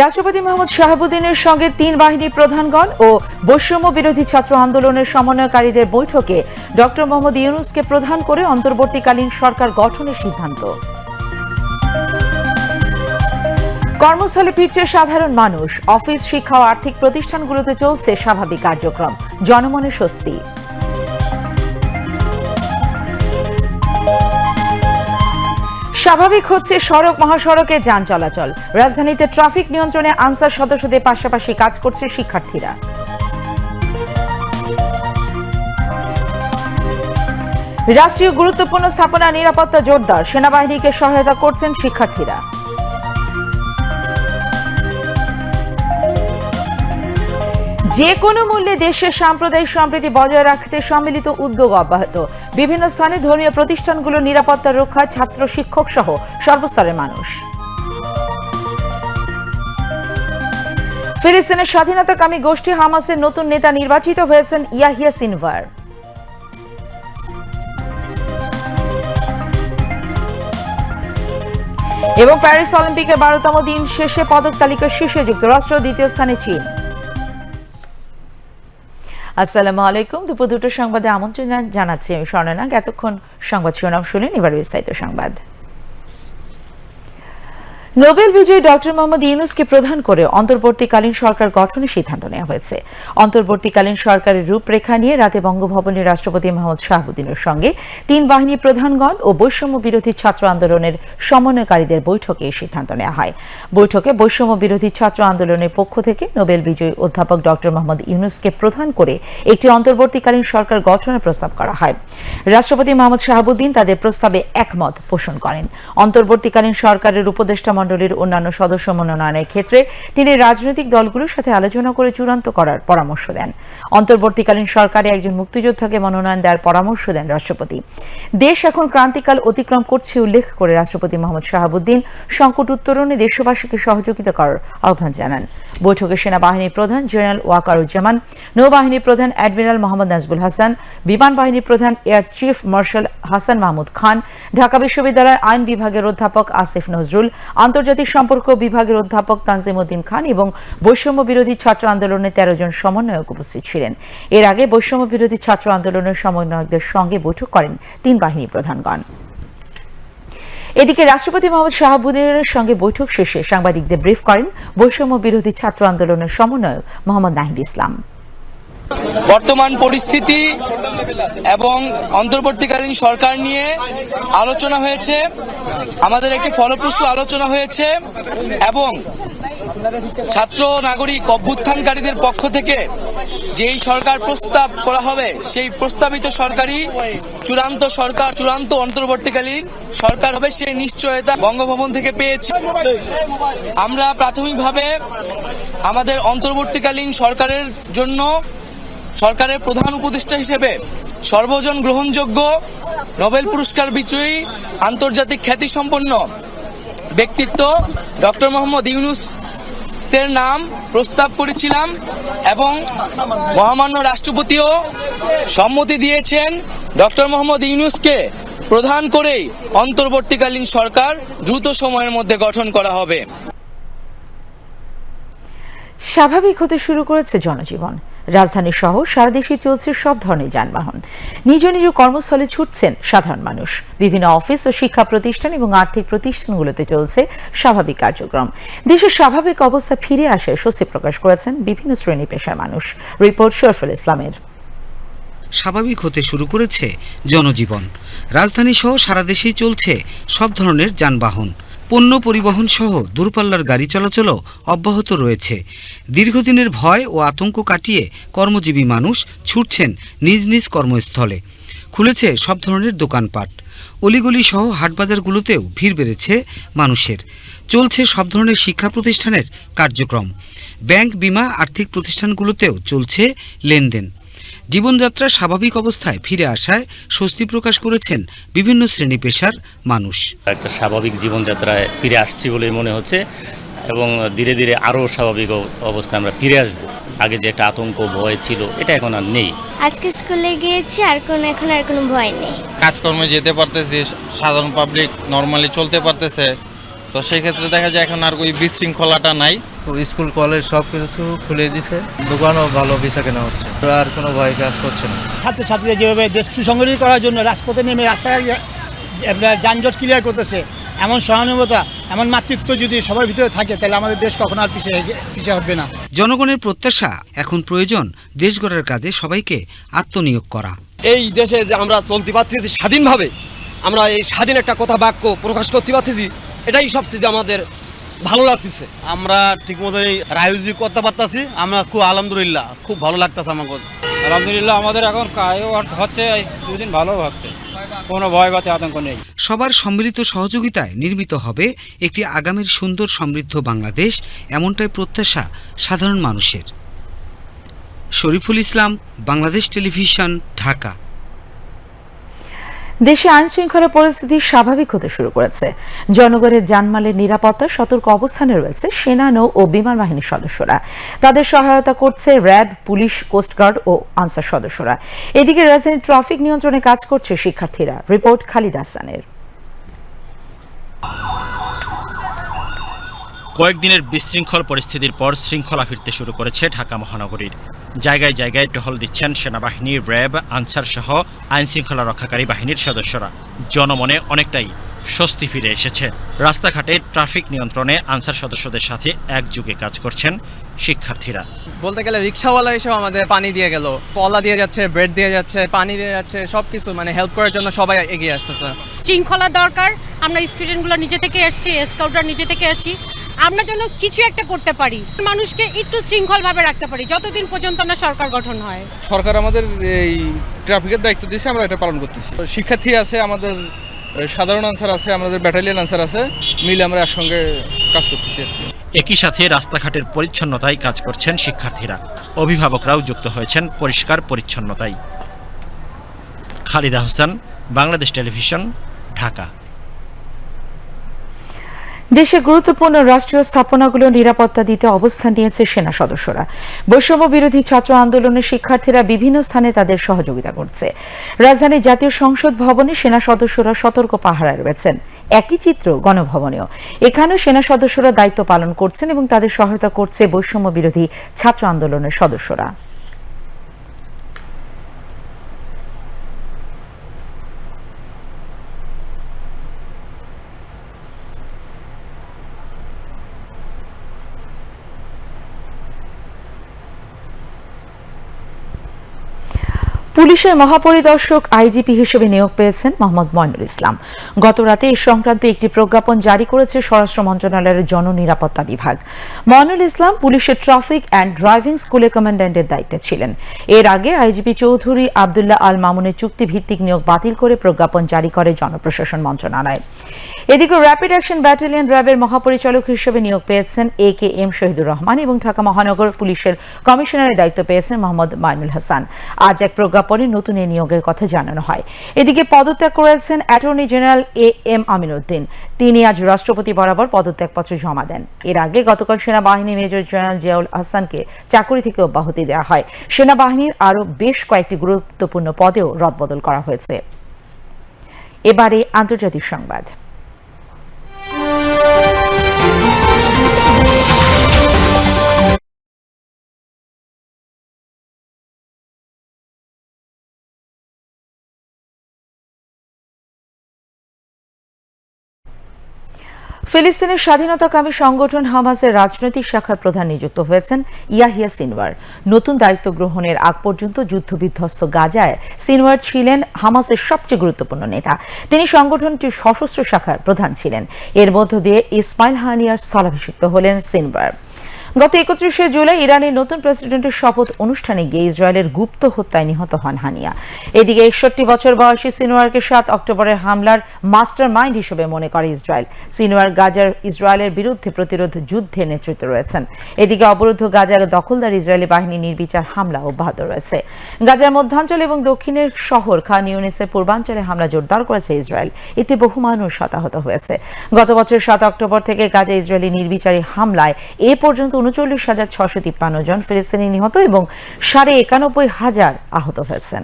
রাষ্ট্রপতি মোহাম্মদ শাহাবুদ্দিনের সঙ্গে তিন বাহিনী প্রধানগণ ও বৈষম্য বিরোধী ছাত্র আন্দোলনের সমন্বয়কারীদের বৈঠকে ডক্টর মোহাম্মদ ইউনুসকে প্রধান করে অন্তর্বর্তীকালীন সরকার গঠনের সিদ্ধান্ত। কর্মস্থলে ফিরছে সাধারণ মানুষ। অফিস, শিক্ষা ও আর্থিক প্রতিষ্ঠানগুলোতে চলছে স্বাভাবিক কার্যক্রম। জনমনে স্বস্তি। স্বাভাবিক হচ্ছে সড়ক, মহাসড়কে যান চলাচল। রাজধানীতে ট্রাফিক নিয়ন্ত্রণে আনসার সদস্যদের পাশাপাশি কাজ করছে শিক্ষার্থীরা। রাষ্ট্রীয় গুরুত্বপূর্ণ স্থাপনা নিরাপত্তা জোরদার। সেনাবাহিনীকে সহায়তা করছেন শিক্ষার্থীরা। যে কোনো মূল্যে দেশের সাম্প্রদায়িক সম্প্রীতি বজায় রাখতে সম্মিলিত উদ্যোগ অব্যাহত। বিভিন্ন স্থানে ধর্মীয় প্রতিষ্ঠানগুলোর নিরাপত্তা রক্ষায় ছাত্র, শিক্ষক সহ সর্বস্তরের মানুষ। ফিলিস্তিনের স্বাধীনতাকামী গোষ্ঠী হামাসের নতুন নেতা নির্বাচিত হয়েছেন ইয়াহিয়া সিনভার। এবং প্যারিস অলিম্পিকের বারোতম দিন শেষে পদক তালিকার শীর্ষে যুক্তরাষ্ট্র, দ্বিতীয় স্থানে চীন। আসসালামু আলাইকুম। দুপুর দুটো সংবাদে আমন্ত্রণ জান- জানাচ্ছি আমি স্বর্ণনাগ। এতক্ষণ সংবাদ শিরোনাম শুনেন, এবার বিস্তারিত সংবাদ। নোবেল বিজয়ী ডক্টর মোহাম্মদ ইউনুসকে প্রধান করে অন্তর্বর্তীকালীন সরকার গঠনের সিদ্ধান্ত নেওয়া হয়েছে। অন্তর্বর্তীকালীন সরকারের রূপরেখা নিয়ে রাতে বঙ্গভবনে রাষ্ট্রপতি মোহাম্মদ শাহাবুদ্দিনের সঙ্গে তিন বাহিনী প্রধানগণ ও বৈষম্য বিরোধী ছাত্র আন্দোলনের সমন্বয়কারীদের বৈঠকে এই সিদ্ধান্ত নেওয়া হয়। বৈঠকে বৈষম্য বিরোধী ছাত্র আন্দোলনের পক্ষ থেকে নোবেল বিজয়ী অধ্যাপক ডক্টর মোহাম্মদ ইউনুসকে প্রধান করে একটি অন্তর্বর্তীকালীন সরকার গঠনের প্রস্তাব করা হয়। রাষ্ট্রপতি মোহাম্মদ শাহাবুদ্দিন তাদের প্রস্তাবে একমত পোষণ করেন। অন্তর্বর্তীকালীন সরকারের উপদেষ্টা মণ্ডলীর অন্যান্য সদস্য মনোনয়নের ক্ষেত্রে তিনি রাজনৈতিক দলগুলোর সাথে আলোচনা করে চূড়ান্ত করার পরামর্শ দেন। অন্তর্বর্তীকালীন সরকারে একজন মুক্তিযোদ্ধাকে মনোনয়ন দেওয়ার পরামর্শ দেন রাষ্ট্রপতি। দেশ এখন ক্রান্তিকাল অতিক্রম করছে উল্লেখ করে রাষ্ট্রপতি মোহাম্মদ শাহাবুদ্দিন সংকট উত্তরণে দেশবাসীকে সহযোগিতা করার আহ্বান জানান। বৈঠকে সেনাবাহিনীর প্রধান জেনারেল ওয়াকারুজ্জামান, নৌবাহিনীর প্রধান অ্যাডমিরাল মোহাম্মদ নাজবুল হাসান, বিমান বাহিনীর প্রধান air chief marshal Hasan Mahmud Khan, Dhaka বিশ্ববিদ্যালয়ের আইন বিভাগের অধ্যাপক আসিফ নজরুল আন্তর্জাতিক সম্পর্ক বিভাগের অধ্যাপক তানজিম উদ্দিন খান এবং বৈষম্য বিরোধী ছাত্র আন্দোলনের তেরো জন সমন্বয়ক উপস্থিত ছিলেন। এর আগে বৈষম্য বিরোধী ছাত্র আন্দোলনের সমন্বয়কদের সঙ্গে বৈঠক করেন তিন বাহিনী প্রধানগণ। এদিকে রাষ্ট্রপতি মোহাম্মদ শাহাবুদ্দিনের সঙ্গে বৈঠক শেষে সাংবাদিকদের ব্রিফ করেন বৈষম্য বিরোধী ছাত্র আন্দোলনের সমন্বয়ক মোহাম্মদ নাহিদ ইসলাম। বর্তমান পরিস্থিতি এবং অন্তর্বর্তীকালীন সরকার নিয়ে আলোচনা হয়েছে, আমাদের একটি ফলপ্রসূ আলোচনা হয়েছে এবং ছাত্র নাগরিক অভ্যুত্থানকারীদের পক্ষ থেকে যেই সরকার প্রস্তাব করা হবে, সেই প্রস্তাবিত সরকারি চূড়ান্ত সরকার, চূড়ান্ত অন্তর্বর্তীকালীন সরকার হবে সেই নিশ্চয়তা বঙ্গভবন থেকে পেয়েছি। আমরা প্রাথমিকভাবে আমাদের অন্তর্বর্তীকালীন সরকারের জন্য সরকারের প্রধান উপদেষ্টা হিসেবে সর্বজন গ্রহণযোগ্য নোবেল পুরস্কার বিজয়ী, আন্তর্জাতিক খ্যাতিসম্পন্ন ব্যক্তিত্ব ডক্টর মোহাম্মদ ইউনুস এর নাম প্রস্তাব করেছিলাম এবং মহামান্য রাষ্ট্রপতিও সম্মতি দিয়েছেন ডক্টর মোহাম্মদ ইউনুসকে প্রধান করেই অন্তর্বর্তীকালীন সরকার দ্রুত সময়ের মধ্যে গঠন করা হবে। স্বাভাবিক হতে শুরু করেছে জনজীবন। রাজধানী সহ সারা দেশে চলছে সব ধরনের যানবাহন। নিজ নিজ কর্মস্থলে ছুটছেন সাধারণ মানুষ। বিভিন্ন অফিস ও শিক্ষা প্রতিষ্ঠান এবং আর্থিক প্রতিষ্ঠানগুলোতে চলছে স্বাভাবিক কার্যক্রম। দেশের স্বাভাবিক অবস্থা ফিরে আসে স্বস্তি প্রকাশ করেছেন বিভিন্ন শ্রেণি পেশার মানুষ। রিপোর্ট শরফুল ইসলামের। স্বাভাবিক হতে শুরু করেছে জনজীবন। রাজধানী সহ সারা দেশেই চলছে সব ধরনের যানবাহন। পণ্য পরিবহন সহ দূরপাল্লার গাড়ি চলাচলও অব্যাহত রয়েছে। দীর্ঘদিনের ভয় ও আতঙ্ক কাটিয়ে কর্মজীবী মানুষ ছুটছেন নিজ নিজ কর্মস্থলে। খুলেছে সব ধরনের দোকানপাট। অলিগলি সহ হাটবাজারগুলোতেও ভিড় বেড়েছে মানুষের। চলছে সব ধরনের শিক্ষা প্রতিষ্ঠানের কার্যক্রম। ব্যাংক বিমা আর্থিক প্রতিষ্ঠানগুলোতেও চলছে লেনদেন। জীবনযাত্রা স্বাভাবিক অবস্থায় ফিরে আসায় স্বস্তি প্রকাশ করেছেন বিভিন্ন শ্রেণি পেশার মানুষ। একটা স্বাভাবিক জীবনযাত্রায় ফিরে আসছি বলে মনে হচ্ছে এবং ধীরে ধীরে আরও স্বাভাবিক অব- অবস্থায় আমরা ফিরে আসব। আগে যে একটা আতঙ্ক ভয় ছিল এটা এখন আর নেই। আজকে স্কুলে গিয়েছি আর কোনো এখন আর কোনো ভয় নেই। কাজকর্মে যেতে পারতেছি সাধারণ পাবলিক নর্মালি চলতে পারতেছে। তো সেই ক্ষেত্রে দেখা যায় এখন আর ওই বিশৃঙ্খলাটা নাই। স্কুল কলেজ সব কিছু খুলে দিছে। দোকানও ভালো বেচা কেনা হচ্ছে। আর কোনো ভয় কাজ করছে না। ছাত্রছাত্রীরা যেভাবে দেশ সুসংগঠিত করার জন্য রাজপথে নেমে রাস্তায় আপনার যানজট ক্লিয়ার করতেছে এমন সহানুভূতা এমন মাতৃত্ব যদি সবার ভিতরে থাকে তাহলে আমাদের দেশ কখনো আর পিছিয়ে পিছিয়ে হবে না। জনগণের প্রত্যাশা এখন প্রয়োজন দেশ গড়ার কাজে সবাইকে আত্মনিয়োগ করা। এই দেশে যে আমরা চলতে পারতেছি স্বাধীনভাবে আমরা এই স্বাধীন একটা কথা বাক্য প্রকাশ করতে পারতেছি এটাই সবচেয়ে আমাদের ভালো লাগতেছে। আমরা ঠিকমতো এই রায়ুজি করতে পারতাছি আমরা খুব আলহামদুলিল্লাহ খুব ভালো লাগতেছে আমাকে। আলহামদুলিল্লাহ আমাদের এখন কায়ও হচ্ছে এই দুদিন ভালো হচ্ছে। কোনো ভয় বাতে আতঙ্ক নেই। সবার সম্মিলিত সহযোগিতায় নির্মিত হবে একটি আগামীর সুন্দর সমৃদ্ধ বাংলাদেশ এমনটাই প্রত্যাশা সাধারণ মানুষের। শরীফুল ইসলাম বাংলাদেশ টেলিভিশন ঢাকা। দেশে আইন শৃঙ্খলা পরিস্থিতি স্বাভাবিক হতে শুরু করেছে। জনগণের জানমালের নিরাপত্তা, সতর্ক অবস্থানে রয়েছে সেনা, নৌ ও বিমান বাহিনীর সদস্যরা। তাদের সহায়তা করছে র্যাব, পুলিশ কোস্টগার্ড ও আনসার সদস্যরা। এদিকে রাজধানীর ট্রাফিক নিয়ন্ত্রণে কাজ করছে শিক্ষার্থীরা। রিপোর্ট খালিদ হাসানের কয়েকদিনের বিশৃঙ্খল পরিস্থিতির পর শৃঙ্খলা ফিরতে শুরু করেছে ঢাকা মহানগরীর। জায়গায় জায়গায় টহল দিচ্ছেন সেনাবাহিনী র্যাব আনসার সহ আইন শৃঙ্খলা রক্ষাকারী বাহিনীর সদস্যরা। জনমনে অনেকটাই স্বস্তি ফিরে এসেছে। রাস্তাঘাটে ট্রাফিক নিয়ন্ত্রণে আনসার সদস্যদের সাথে একযুগে কাজ করছেন শিক্ষার্থীরা। বলতে গেলে রিক্সাওয়ালা এসেও আমাদের পানি দিয়ে গেল। কলা দিয়ে যাচ্ছে ব্রেড দিয়ে যাচ্ছে পানি দিয়ে যাচ্ছে সব কিছু মানে হেল্প করার জন্য সবাই এগিয়ে আসতেছে। শৃঙ্খলা দরকার। আমরা স্টুডেন্টগুলো নিজে থেকে এসছি স্কাউটরা নিজে থেকে আসি। আমরা যেন কিছু একটা করতে পারি মানুষকে একটু শৃঙ্খলভাবে রাখতে পারি যতদিন পর্যন্ত না সরকার গঠন হয়। সরকার আমাদের এই ট্রাফিকের দায়িত্ব দিয়েছে আমরা এটা পালন করতেছি। শিক্ষার্থী আছে আমাদের সাধারণ আনসার আছে আমাদের ব্যাটালিয়ন আনসার আছে মিলে আমরা একসঙ্গে কাজ করতেছি একই সাথে রাস্তাঘাটের পরিচ্ছন্নতায় কাজ করছেন শিক্ষার্থীরা। অভিভাবকরাও যুক্ত হয়েছেন পরিষ্কার পরিচ্ছন্নতায়। খালিদা হোসেন বাংলাদেশ টেলিভিশন ঢাকা। দেশে গুরুত্বপূর্ণ রাষ্ট্রীয় স্থাপনাগুলো নিরাপত্তা দিতে অবস্থান নিয়েছে সেনা সদস্যরা। বৈষম্য বিরোধী ছাত্র আন্দোলনের শিক্ষার্থীরা বিভিন্ন স্থানে তাদের সহযোগিতা করছে। রাজধানীর জাতীয় সংসদ ভবনে সেনা সদস্যরা সতর্ক পাহারায় রয়েছেন। একই চিত্র গণভবনেও। এখানেও সেনা সদস্যরা দায়িত্ব পালন করছেন এবং তাদের সহায়তা করছে বৈষম্য বিরোধী ছাত্র আন্দোলনের সদস্যরা। পুলিশের মহাপরিদর্শক আইজিপি হিসেবে নিয়োগ পেয়েছেন মোহাম্মদ ময়নুল ইসলাম। গত রাতে এ সংক্রান্ত একটি প্রজ্ঞাপন জারি করেছে স্বরাষ্ট্র মন্ত্রণালয়ের জননিরাপত্তা বিভাগ। ময়নুল ইসলাম পুলিশের ট্রাফিক অ্যান্ড ড্রাইভিং স্কুলে কমান্ড্যান্টের দায়িত্বে ছিলেন। এর আগে আইজিপি চৌধুরী আবদুল্লাহ আল মামুনের চুক্তি ভিত্তিক নিয়োগ বাতিল করে প্রজ্ঞাপন জারি করে জনপ্রশাসন মন্ত্রণালয়। এদিকে র্যাপিড অ্যাকশন ব্যাটালিয়ন র্যাবের মহাপরিচালক হিসেবে নিয়োগ পেয়েছেন A K M Shahidur Rahman এবং ঢাকা মহানগর পুলিশের কমিশনারের দায়িত্ব পেয়েছেন মোহাম্মদ মাইনুল হাসান। আজ এক প্রজ্ঞাপনে নতুন এই নিয়োগের কথা জানানো হয়। এদিকে পদত্যাগ করেছেন attorney general A M Aminuddin. তিনি আজ রাষ্ট্রপতি বরাবর পদত্যাগপত্র জমা দেন। এর আগে গতকাল সেনাবাহিনী মেজর জেনারেল জিয়াউল হাসানকে চাকরি থেকে অব্যাহতি দেওয়া হয়। সেনাবাহিনীর আরও বেশ কয়েকটি গুরুত্বপূর্ণ পদেও রদবদল করা হয়েছে। এবারে আন্তর্জাতিক সংবাদ। ফিলিস্তিনের স্বাধীনতাকামী সংগঠন হামাসের রাজনৈতিক শাখার প্রধান নিযুক্ত হয়েছেন ইয়াহিয়া সিনওয়ার। নতুন দায়িত্ব গ্রহণের আগ পর্যন্ত যুদ্ধবিধ্বস্ত গাজায় সিনওয়ার ছিলেন হামাসের সবচেয়ে গুরুত্বপূর্ণ নেতা। তিনি সংগঠনটির সশস্ত্র শাখার প্রধান ছিলেন। এর মধ্য দিয়ে ইসমাইল হানিয়ার স্থলাভিষিক্ত হলেন সিনওয়ার। গত একত্রিশে জুলাই ইরানের নতুন প্রেসিডেন্টের শপথ অনুষ্ঠানে গিয়ে ইসরায়েলের গুপ্ত হত্যায় নিহত হন হানিয়া। এদিকে একষট্টি বছর বয়সী সিনোয়ারকে সাত অক্টোবরের হামলার মাস্টার মাইন্ড হিসেবে মনে করে ইসরায়েল। সিনোয়ার গাজার ইসরায়েলের বিরুদ্ধে প্রতিরোধ যুদ্ধে নেতৃত্বে রয়েছেন। এদিকে অবরুদ্ধ গাজার দখলদার ইসরায়েলি বাহিনী নির্বিচার হামলা অব্যাহত রয়েছে। গাজার মধ্যাঞ্চল এবং দক্ষিণের শহর খান ইউনিসের পূর্বাঞ্চলে হামলা জোরদার করেছে ইসরায়েল। এতে বহু মানুষ হতাহত হয়েছে। গত বছর সাত অক্টোবর থেকে গাজা ইসরায়েলি নির্বিচারী হামলায় এ পর্যন্ত উনচল্লিশ হাজার ছশো তিপ্পান্ন জন ফিলিস্তিনি নিহত এবং সাড়ে একানব্বই হাজার আহত হয়েছেন।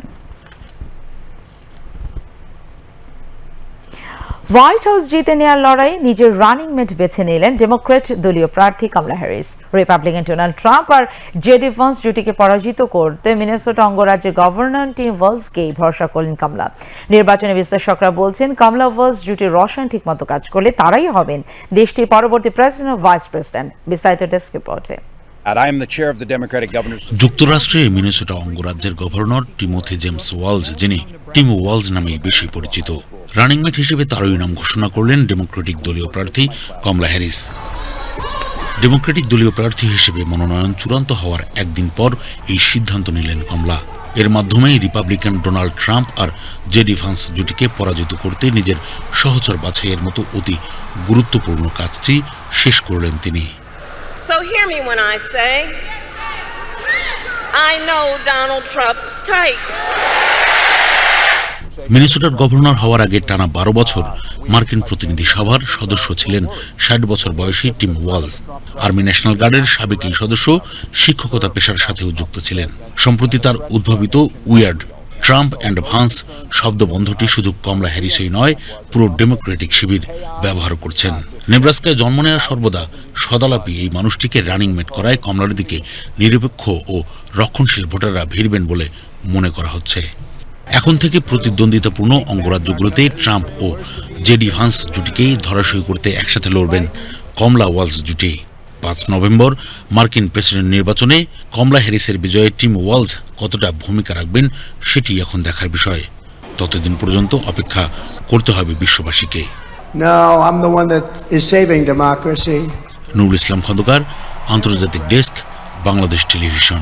হোয়াইট হাউস জিতে নেওয়ার লড়াই নিজের রানিং মেট বেছে নিলেন ডেমোক্রেট দলীয় প্রার্থী Kamala Harris. Republican Donald Trump আর জেডি ভন্স জুটিকে পরাজিত করতে মিনেসোটা অঙ্গরাজ্যের গভর্নর টিম ওয়ালসকেই ভরসা করলেন কমলা। নির্বাচনে বিশ্লেষকরা বলছেন কমলা ওয়ালস জুটির রসায়ন ঠিকমতো কাজ করলে তারাই হবেন দেশটির পরবর্তী প্রেসিডেন্ট ও ভাইস প্রেসিডেন্ট বিস্তারিত ডেস্ক রিপোর্টে. যুক্তরাষ্ট্রের মিনেসোটা অঙ্গরাজ্যের গভর্নর টিমোথি জেমস ওয়ালস যিনি টিম ওয়ালস নামেই বেশি পরিচিত। রানিং মেট হিসেবে তারই নাম ঘোষণা করলেন ডেমোক্রেটিক দলীয় প্রার্থী কমলা হ্যারিস। ডেমোক্রেটিক দলীয় প্রার্থী হিসেবে মনোনয়ন চূড়ান্ত হওয়ার একদিন পর এই সিদ্ধান্ত নিলেন কমলা। এর মাধ্যমেই রিপাবলিকান ডোনাল্ড ট্রাম্প আর জেডি ভান্স জুটিকে পরাজিত করতে নিজের সহচর বাছাইয়ের মতো অতি গুরুত্বপূর্ণ কাজটি শেষ করলেন তিনি। I know Donald Trump's type. মিনেসোটার গভর্নর হওয়ার আগে টানা বারো বছর মার্কিন প্রতিনিধি সভার সদস্য ছিলেন। ষাট বছর বয়সী টিম ওয়ালস। আর্মি ন্যাশনাল গার্ডের সাবেক এই সদস্য শিক্ষকতা পেশার সাথেও যুক্ত ছিলেন। সম্প্রতি তার উদ্ভাবিত উইয়ার্ড, ট্রাম্প অ্যান্ড ভান্স শব্দবন্ধটি শুধু কমলা হ্যারিসই নয়, পুরো ডেমোক্রেটিক শিবির ব্যবহার করছেন। নেব্রাস্কায় জন্ম নেওয়া সর্বদা সদালাপি এই মানুষটিকে রানিং মেট করায় কমলার দিকে নিরপেক্ষ ও রক্ষণশীল ভোটাররা ভিড়বেন বলে মনে করা হচ্ছে। এখন থেকে প্রতিদ্বন্দ্বিতাপূর্ণ অঙ্গরাজ্যগুলোতে ট্রাম্প ও জেডি ভান্স জুটিকেই ধরাশয়ী করতে একসাথে লড়বেন কমলা ওয়ালস জুটি। পাঁচ নভেম্বর মার্কিন প্রেসিডেন্ট নির্বাচনে কমলা হ্যারিসের বিজয়ে টিম ওয়ালস কতটা ভূমিকা রাখবেন সেটি এখন দেখার বিষয়। ততদিন পর্যন্ত অপেক্ষা করতে হবে বিশ্ববাসীকে. নুরুল ইসলাম খন্দকার আন্তর্জাতিক ডেস্ক বাংলাদেশ টেলিভিশন।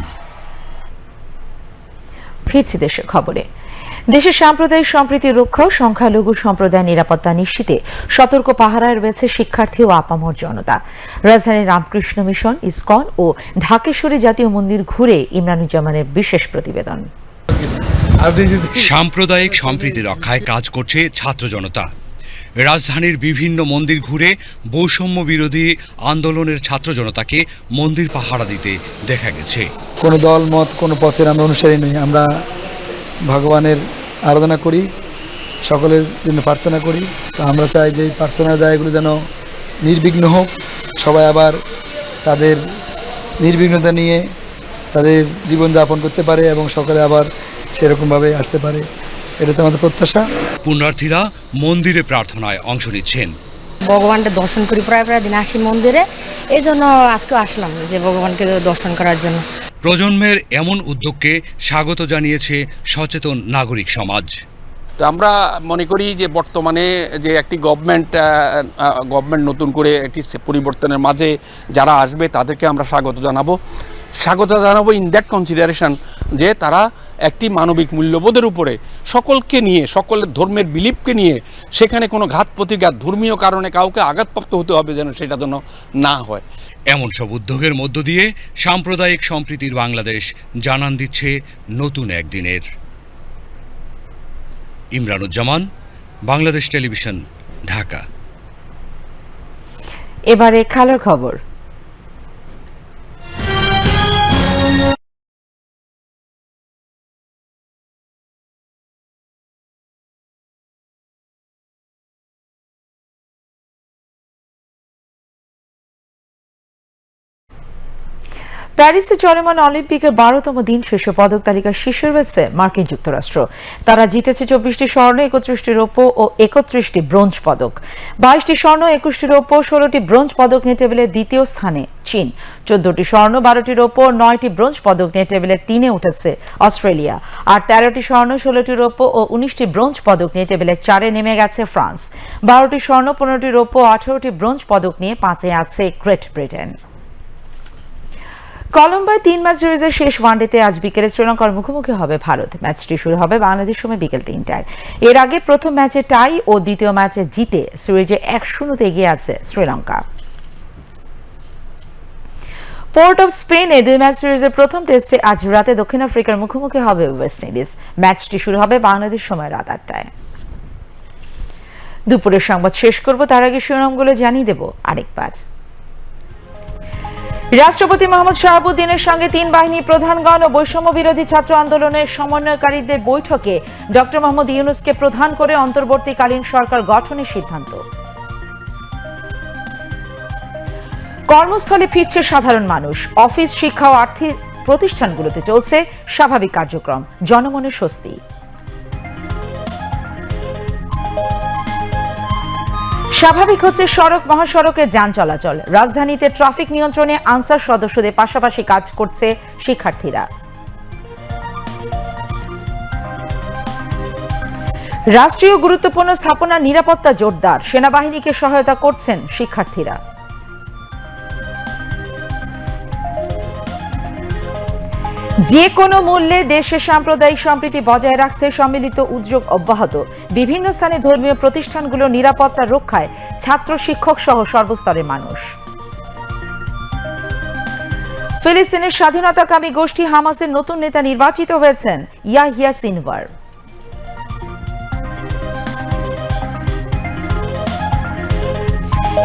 ফিরছি দেশের খবরে। দেশের সাম্প্রদায়িক সম্প্রীতি রক্ষা ও সংখ্যালঘু সম্প্রদায়ের নিরাপত্তা নিশ্চিতে সতর্ক পাহারায় রয়েছে শিক্ষার্থী ও আপামর জনতা। রাজধানীর রামকৃষ্ণ মিশন ইসকন ও ঢাকেশ্বরী জাতীয় মন্দির ঘুরে ইমরানুজ্জামানের বিশেষ প্রতিবেদন। সাম্প্রদায়িক সম্প্রীতি রক্ষায় কাজ করছে ছাত্র জনতা। রাজধানীর বিভিন্ন মন্দির ঘুরে বৈষম্য বিরোধী আন্দোলনের ছাত্র জনতাকে মন্দির পাহারা দিতে দেখা গেছে। কোনো দল মত কোনো পথের আমরা অনুসারী নই। আমরা ভগবানের আরাধনা করি সকলের জন্য প্রার্থনা করি। তো আমরা চাই যে এই প্রার্থনার জায়গাগুলো যেন নির্বিঘ্ন হোক। সবাই আবার তাদের নির্বিঘ্নতা নিয়ে তাদের জীবনযাপন করতে পারে এবং সকলে আবার সেরকমভাবে আসতে পারে। এটা হচ্ছে আমাদের প্রত্যাশা। পুণ্যার্থীরা মন্দিরে প্রার্থনায় অংশ নিচ্ছেন। ভগবানকে দর্শন করি প্রায় প্রায় দিন আসি মন্দিরে। এই জন্য আজকে আসলাম যে ভগবানকে দর্শন করার জন্য। প্রজন্মের এমন উদ্যোগকে স্বাগত জানিয়েছে সচেতন নাগরিক সমাজ। তো আমরা মনে করি যে বর্তমানে যে একটি গভর্নমেন্ট গভর্নমেন্ট নতুন করে একটি পরিবর্তনের মাঝে যারা আসবে তাদেরকে আমরা স্বাগত জানাব। স্বাগত জানাব ইন দ্যাট কনসিডারেশন যে তারা একটি মানবিক মূল্যবোধের উপরে। সকলকে নিয়ে সকলের ধর্মের বিলিপকে নিয়ে সেখানে কোনো ঘাত প্রতিঘাত ধর্মীয় কারণে কাউকে আঘাতপ্রাপ্ত হতে হবে যেন সেটা যেন না হয়। এমন সব উদ্যোগের মধ্য দিয়ে সাম্প্রদায়িক সম্প্রীতির বাংলাদেশ জানান দিচ্ছে নতুন একদিনের। ইমরানুজ্জামান বাংলাদেশ টেলিভিশন ঢাকা। এবারে খেলার খবর। প্যারিসে চলমান অলিম্পিকের বারোতম দিন শেষে পদক তালিকার শীর্ষে রয়েছে মার্কিন যুক্তরাষ্ট্র। তারা জিতেছে চব্বিশটি স্বর্ণ, একত্রিশটি রৌপ্য ও একত্রিশটি ব্রোঞ্জ পদক। বাইশটি স্বর্ণ, একুশটি রৌপ্য, ষোলোটি ব্রোঞ্জ পদক নিয়ে টেবিলের দ্বিতীয় স্থানে চীন। চোদ্দটি স্বর্ণ, বারোটি রৌপ্য, নয়টি ব্রোঞ্জ পদক নিয়ে টেবিলের তিনে উঠেছে অস্ট্রেলিয়া। আর তেরোটি স্বর্ণ, ষোলোটি রৌপ্য ও উনিশটি ব্রোঞ্জ পদক নিয়ে টেবিলের চারে নেমে গেছে ফ্রান্স। বারোটি স্বর্ণ, পনেরোটি রৌপ্য আঠারোটি ব্রোঞ্জ পদক নিয়ে পাঁচে আছে গ্রেট ব্রিটেন। কলম্বোয় তিন ম্যাচ সিরিজের শেষ ওয়ানডেতে আজ বিকেলে শ্রীলঙ্কার মুখোমুখি হবে ভারত। ম্যাচটি শুরু হবে বাংলাদেশ সময় বিকেল তিনটায়। এর আগে প্রথম ম্যাচে টাই ও দ্বিতীয় ম্যাচে জিতে সিরিজে এক শূন্যতে এগিয়ে আছে শ্রীলঙ্কা। পোর্ট অফ স্পেনে দুই ম্যাচ সিরিজের প্রথম টেস্টে আজ রাতে দক্ষিণ আফ্রিকার মুখোমুখি হবে ওয়েস্ট ইন্ডিজ। ম্যাচটি শুরু হবে বাংলাদেশ সময় রাত আটটায়। দুপুরের সংবাদ শেষ করব, তার আগে শিরোনামগুলো জানিয়ে দেব আরেকবার। রাষ্ট্রপতি মোহাম্মদ শাহাবুদ্দিনের সঙ্গে তিন বাহিনী প্রধানগণ ও বৈষম্য বিরোধী ছাত্র আন্দোলনের সমন্বয়কারীদের বৈঠকে ডক্টর মোহাম্মদ ইউনুসকে প্রধান করে অন্তর্বর্তীকালীন সরকার গঠনের সিদ্ধান্ত। কর্মস্থলে ফিরছে সাধারণ মানুষ। অফিস, শিক্ষা ও আর্থিক প্রতিষ্ঠানগুলোতে চলছে স্বাভাবিক কার্যক্রম। জনমনের স্বস্তি। স্বাভাবিক হচ্ছে সড়ক, মহাসড়কে যান চলাচল। রাজধানীতে ট্রাফিক নিয়ন্ত্রণে আনসার সদস্যদের পাশাপাশি কাজ করছে শিক্ষার্থীরা। রাষ্ট্রীয় গুরুত্বপূর্ণ স্থাপনার নিরাপত্তা জোরদার। সেনাবাহিনীকে সহায়তা করছেন শিক্ষার্থীরা। যে কোনো মূল্যে দেশে সাম্প্রদায়িক সম্প্রীতি বজায় রাখতে সম্মিলিত উদ্যোগ অব্যাহত। বিভিন্ন স্থানে ধর্মীয় প্রতিষ্ঠানগুলোর নিরাপত্তা রক্ষায় ছাত্র শিক্ষক সহ সর্বস্তরের মানুষ। ফিলিস্তিনের স্বাধীনতাকামী গোষ্ঠী হামাসের নতুন নেতা নির্বাচিত হয়েছেন ইয়াহিয়া সিনভার।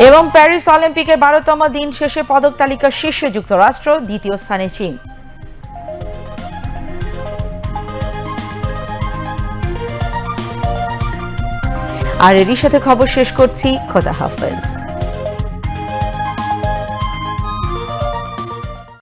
এবং প্যারিস অলিম্পিকের বারোতম দিন শেষে পদক তালিকার শীর্ষে যুক্তরাষ্ট্র দ্বিতীয় স্থানে চীন। আর এরই সাথে খবর শেষ করছি। খোদা হাফেজ।